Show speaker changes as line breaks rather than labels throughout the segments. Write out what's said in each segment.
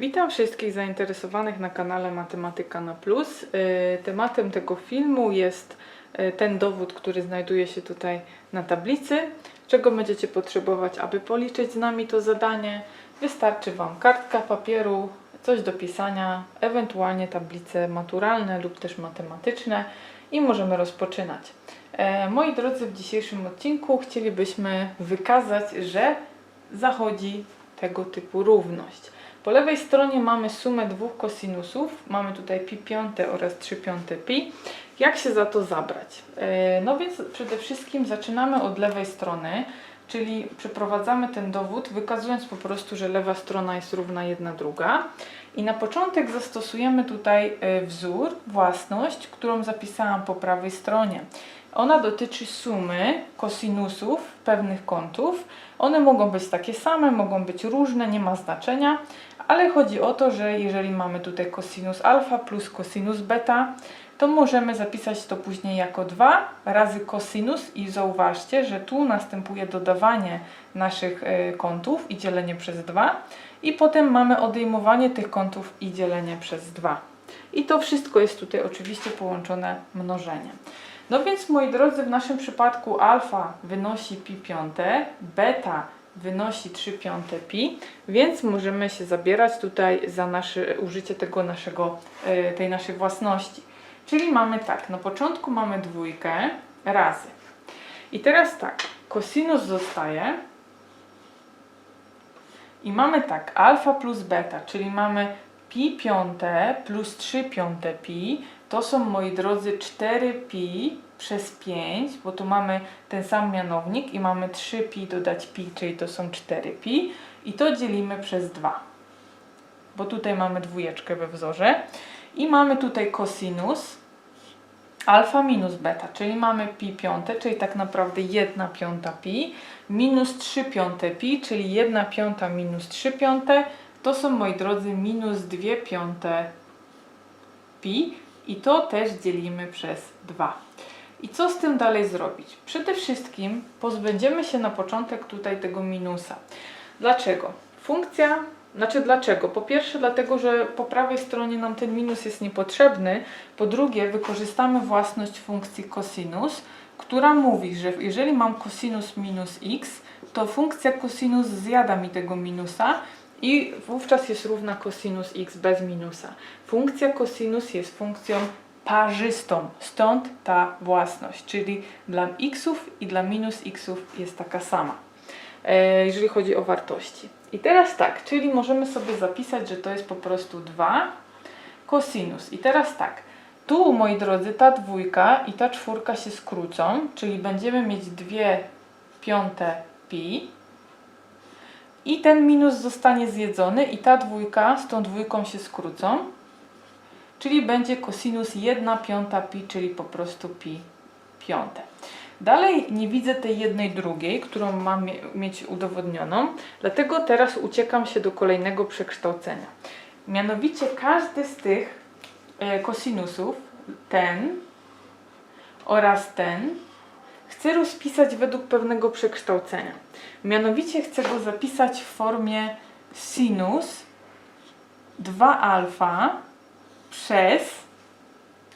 Witam wszystkich zainteresowanych na kanale Matematyka na Plus. Y, Tematem tego filmu jest y, ten dowód, który znajduje się tutaj na tablicy. Czego będziecie potrzebować, aby policzyć z nami to zadanie? Wystarczy Wam kartka papieru, coś do pisania, ewentualnie tablice maturalne lub też matematyczne i możemy rozpoczynać. E, Moi drodzy, w dzisiejszym odcinku chcielibyśmy wykazać, że zachodzi tego typu równość. Po lewej stronie mamy sumę dwóch kosinusów. Mamy tutaj pi piąte oraz 3 piąte pi. Jak się za to zabrać? E, No więc przede wszystkim zaczynamy od lewej strony, czyli przeprowadzamy ten dowód, wykazując po prostu, że lewa strona jest równa jedna druga. I na początek zastosujemy tutaj e, wzór, własność, którą zapisałam po prawej stronie. Ona dotyczy sumy kosinusów pewnych kątów. One mogą być takie same, mogą być różne, nie ma znaczenia, ale chodzi o to, że jeżeli mamy tutaj cosinus alfa plus cosinus beta, to możemy zapisać to później jako 2 razy cosinus i zauważcie, że tu następuje dodawanie naszych e, kątów i dzielenie przez 2 i potem mamy odejmowanie tych kątów i dzielenie przez 2. I to wszystko jest tutaj oczywiście połączone mnożeniem. No więc moi drodzy, w naszym przypadku alfa wynosi pi piąte, beta wynosi 3 piąte pi, więc możemy się zabierać tutaj za nasze, użycie tego naszego, e, tej naszej własności. Czyli mamy tak, na początku mamy dwójkę razy. I teraz tak, kosinus zostaje i mamy tak, alfa plus beta, czyli mamy pi piąte plus 3 piąte pi, to są moi drodzy 4 pi przez 5, bo tu mamy ten sam mianownik i mamy 3 pi dodać pi, czyli to są 4 pi. I to dzielimy przez 2, bo tutaj mamy dwójeczkę we wzorze. I mamy tutaj kosinus alfa minus beta, czyli mamy pi piąte, czyli tak naprawdę 1 piąta pi, minus 3 piąte pi, czyli 1 piąta minus 3 piąte, to są moi drodzy minus 2 piąte pi i to też dzielimy przez 2. I co z tym dalej zrobić? Przede wszystkim pozbędziemy się na początek tutaj tego minusa. Dlaczego? Funkcja, znaczy dlaczego? Po pierwsze dlatego, że po prawej stronie nam ten minus jest niepotrzebny. Po drugie wykorzystamy własność funkcji cosinus, która mówi, że jeżeli mam cosinus minus x, to funkcja cosinus zjada mi tego minusa i wówczas jest równa cosinus x bez minusa. Funkcja cosinus jest funkcją parzystą, stąd ta własność, czyli dla xów i dla minus xów jest taka sama, e, jeżeli chodzi o wartości. I teraz tak, czyli możemy sobie zapisać, że to jest po prostu 2 cosinus. I teraz tak, tu moi drodzy, ta dwójka i ta czwórka się skrócą, czyli będziemy mieć 2 piąte pi i ten minus zostanie zjedzony i ta dwójka z tą dwójką się skrócą, czyli będzie cosinus 1 piąta pi, czyli po prostu pi piąte. Dalej nie widzę tej jednej drugiej, którą mam mie- mieć udowodnioną, dlatego teraz uciekam się do kolejnego przekształcenia. Mianowicie każdy z tych e, kosinusów, ten oraz ten, chcę rozpisać według pewnego przekształcenia. Mianowicie chcę go zapisać w formie sinus 2 alfa przez,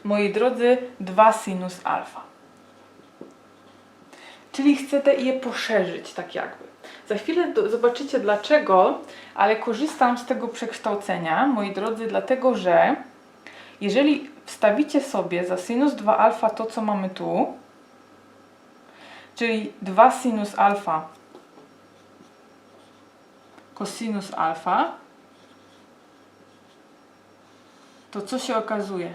moi drodzy, 2 sinus alfa. Czyli chcę te je poszerzyć, tak jakby. Za chwilę do, zobaczycie dlaczego, ale korzystam z tego przekształcenia, moi drodzy, dlatego że jeżeli wstawicie sobie za sinus 2 alfa to, co mamy tu, czyli 2 sinus alfa cosinus alfa, to co się okazuje?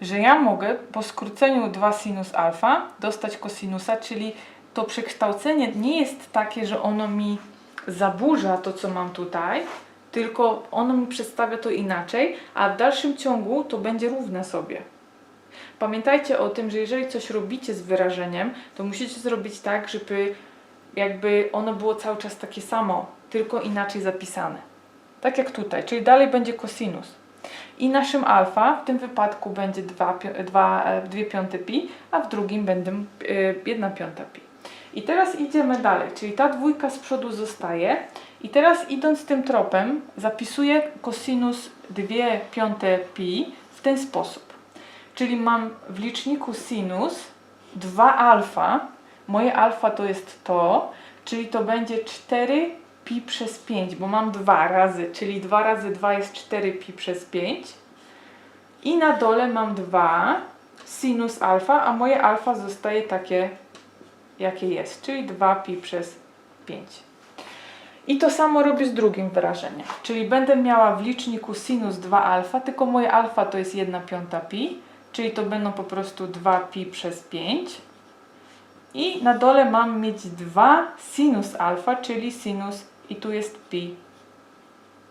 Że ja mogę po skróceniu 2 sinus alfa dostać cosinusa, czyli to przekształcenie nie jest takie, że ono mi zaburza to, co mam tutaj, tylko ono mi przedstawia to inaczej, a w dalszym ciągu to będzie równe sobie. Pamiętajcie o tym, że jeżeli coś robicie z wyrażeniem, to musicie zrobić tak, żeby jakby ono było cały czas takie samo, tylko inaczej zapisane. Tak jak tutaj, czyli dalej będzie cosinus. I naszym alfa w tym wypadku będzie 2, 2, 2 piąte pi, a w drugim będą 1 piąta pi. I teraz idziemy dalej, czyli ta dwójka z przodu zostaje. I teraz idąc tym tropem zapisuję cosinus 2 piąte pi w ten sposób. Czyli mam w liczniku sinus 2 alfa. Moje alfa to jest to, czyli to będzie 4 pi przez 5, bo mam 2 razy, czyli 2 razy 2 jest 4 pi przez 5. I na dole mam 2 sinus alfa, a moje alfa zostaje takie, jakie jest, czyli 2 pi przez 5. I to samo robię z drugim wyrażeniem, czyli będę miała w liczniku sinus 2 alfa, tylko moje alfa to jest 1 piąta pi, czyli to będą po prostu 2 pi przez 5. I na dole mam mieć 2 sinus alfa, czyli sinus i tu jest pi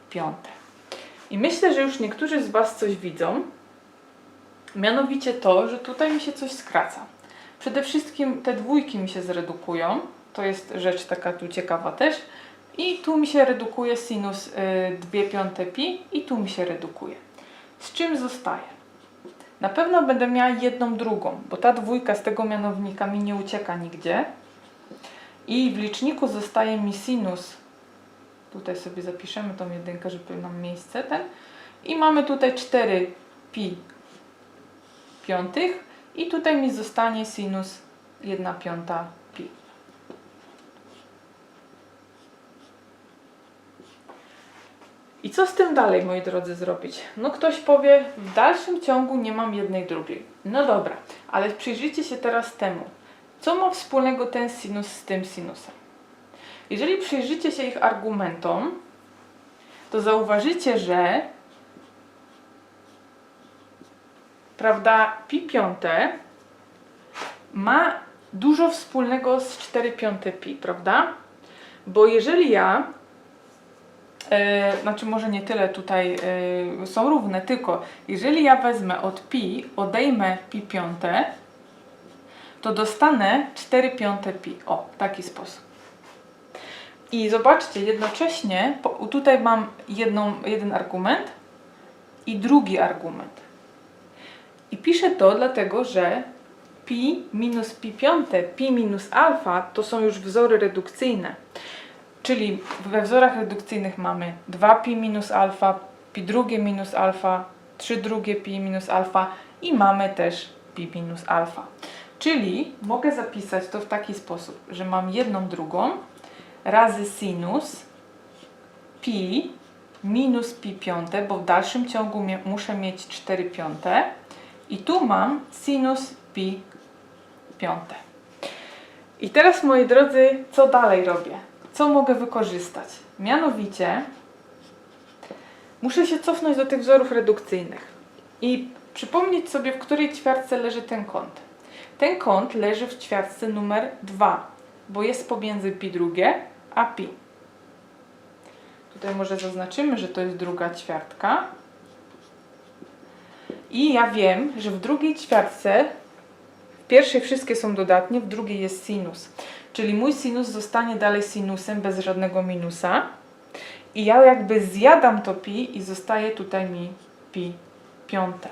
piąte. I myślę, że już niektórzy z Was coś widzą, mianowicie to, że tutaj mi się coś skraca. Przede wszystkim te dwójki mi się zredukują, to jest rzecz taka tu ciekawa też. I tu mi się redukuje sinus y, 2 piąte pi i tu mi się redukuje. Z czym zostaje? Na pewno będę miała jedną drugą, bo ta dwójka z tego mianownika mi nie ucieka nigdzie. I w liczniku zostaje mi sinus. Tutaj sobie zapiszemy tą jedynkę, żeby nam miejsce ten. I mamy tutaj 4 pi piątych. I tutaj mi zostanie sinus 1 piąta pi. I co z tym dalej, moi drodzy, zrobić? No ktoś powie, w dalszym ciągu nie mam jednej drugiej. No dobra, ale przyjrzyjcie się teraz temu. Co ma wspólnego ten sinus z tym sinusem? Jeżeli przyjrzycie się ich argumentom, to zauważycie, że prawda, pi piąte ma dużo wspólnego z 4 piąte pi, prawda? Bo jeżeli ja znaczy może nie tyle tutaj e, są równe, tylko jeżeli ja wezmę od pi, odejmę pi piąte, to dostanę 4 piąte pi. O, taki sposób. I zobaczcie, jednocześnie tutaj mam jedną, jeden argument i drugi argument. I piszę to dlatego, że pi minus pi piąte, pi minus alfa to są już wzory redukcyjne. Czyli we wzorach redukcyjnych mamy 2pi minus alfa, pi drugie minus alfa, 3 drugie pi minus alfa i mamy też pi minus alfa. Czyli mogę zapisać to w taki sposób, że mam jedną drugą razy sinus pi minus pi piąte, bo w dalszym ciągu muszę mieć 4 piąte i tu mam sinus pi piąte. I teraz moi drodzy, co dalej robię? Co mogę wykorzystać? Mianowicie muszę się cofnąć do tych wzorów redukcyjnych i przypomnieć sobie, w której ćwiartce leży ten kąt. Ten kąt leży w ćwiartce numer 2, bo jest pomiędzy pi drugie a pi. Tutaj może zaznaczymy, że to jest druga ćwiartka. I ja wiem, że w drugiej ćwiartce, pierwszej wszystkie są dodatnie, w drugiej jest sinus. Czyli mój sinus zostanie dalej sinusem bez żadnego minusa. I ja jakby zjadam to pi i zostaje tutaj mi pi piąte.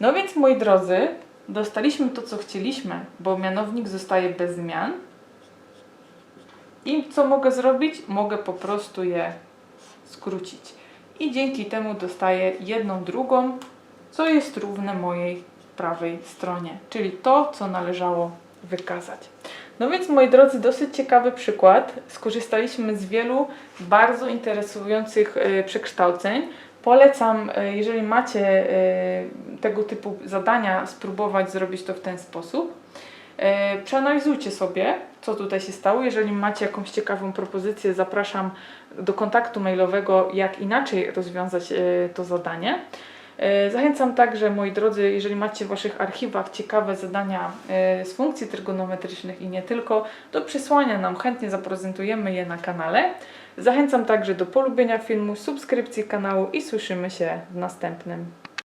No więc moi drodzy, dostaliśmy to co chcieliśmy, bo mianownik zostaje bez zmian. I co mogę zrobić? Mogę po prostu je skrócić. I dzięki temu dostaję jedną drugą, co jest równe mojej prawej stronie, czyli to, co należało wykazać. No więc moi drodzy, dosyć ciekawy przykład. Skorzystaliśmy z wielu bardzo interesujących e, przekształceń. Polecam, e, jeżeli macie e, tego typu zadania, spróbować zrobić to w ten sposób. Przeanalizujcie sobie, co tutaj się stało. Jeżeli macie jakąś ciekawą propozycję, zapraszam do kontaktu mailowego, jak inaczej rozwiązać to zadanie. E, Zachęcam także, moi drodzy, jeżeli macie w Waszych archiwach ciekawe zadania e, z funkcji trygonometrycznych i nie tylko, do przysłania nam chętnie zaprezentujemy je na kanale. Zachęcam także do polubienia filmu, subskrypcji kanału i słyszymy się w następnym.